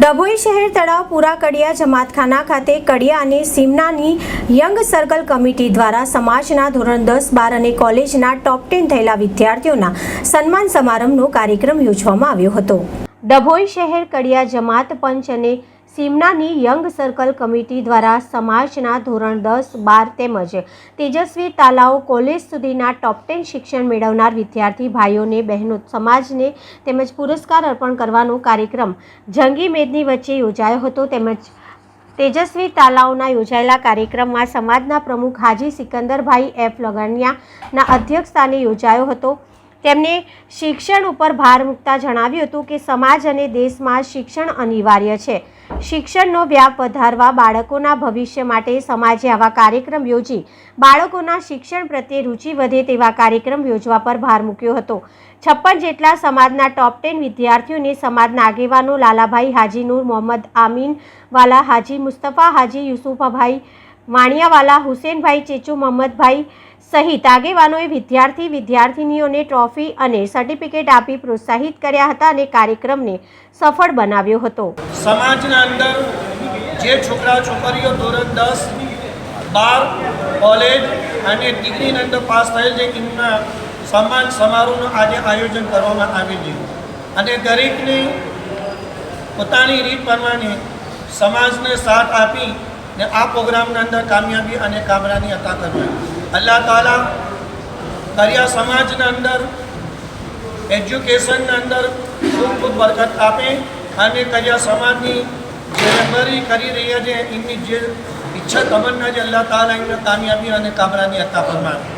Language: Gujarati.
ડભોઈ શહેર તળાવ પુરા કડિયા જમાતખાના ખાતે કડિયા અને સીમનાની યંગ સર્કલ કમિટી દ્વારા સમાજના ધોરણ દસ, બાર અને કોલેજના ટોપ ટેન થયેલા વિદ્યાર્થીઓના સન્માન સમારંભનો કાર્યક્રમ યોજવામાં આવ્યો હતો. ડભોઈ શહેર કડિયા જમાત પંચ અને સીમનાની યંગ સર્કલ કમિટી દ્વારા સમાજના ધોરણ દસ, બાર તેમજ તેજસ્વી તાલાઓ કોલેજ સુધીના ટોપ ટેન શિક્ષણ મેળવનાર વિદ્યાર્થી ભાઈઓને, બહેનો, સમાજને તેમજ પુરસ્કાર અર્પણ કરવાનો કાર્યક્રમ જંગી મેદની વચ્ચે યોજાયો હતો. તેમજ તેજસ્વી તાલાઓના યોજાયેલા કાર્યક્રમમાં સમાજના પ્રમુખ હાજી સિકંદરભાઈ એફ લગણિયાના અધ્યક્ષસ્થાને યોજાયો હતો. તેમણે શિક્ષણ ઉપર ભાર મૂકતા જણાવ્યું હતું કે સમાજ અને દેશમાં શિક્ષણ અનિવાર્ય છે. શિક્ષણનો વ્યાપ વધારવા, બાળકોના ભવિષ્ય માટે સમાજે આવા કાર્યક્રમ યોજી, બાળકોના શિક્ષણ પ્રત્યે રુચિ વધે તેવા કાર્યક્રમ યોજવા પર ભાર મૂક્યો હતો. છપ્પન જેટલા સમાજના ટોપ ટેન વિદ્યાર્થીઓને સમાજના આગેવાનો લાલાભાઈ હાજી નૂર મોહમ્મદ આમીન વાલા હાજી, મુસ્તફા હાજી, યુસુફાભાઈ વાણિયાવાલા હુસેનભાઈ, ચેચુ મહમ્મદભાઈ સહિત આગેવાનોએ વિદ્યાર્થી વિદ્યાર્થિનીઓને ટ્રોફી અને સર્ટિફિકેટ આપી પ્રોત્સાહિત કર્યા હતા અને કાર્યક્રમને સફળ બનાવ્યો હતો. સમાજના અંદર જે છોકરા છોકરીઓ ધોરણ દસ, બાર, કોલેજ અને ડિગ્રીની અંદર પાસ થયેલ છે, એમના સન્માન સમારોહનું આજે આયોજન કરવામાં આવી રહ્યું અને દરેકને પોતાની રીત પ્રમાણે સમાજને સાથ આપી ને આ પ્રોગ્રામના અંદર કામયાબી અને કામરાની અતા કરવા અલ્લાહ તાલા કરિયા સમાજના અંદર, એજ્યુકેશનના અંદર ખૂબ ખૂબ બરકત આપે અને કરિયા સમાજની જે રહેબરી કરી રહ્યા છે, એમની જે ઈચ્છા તમન્ના જે અલ્લાહ તાલા એમને કામયાબી અને કામરાની અતા ફરમાવે.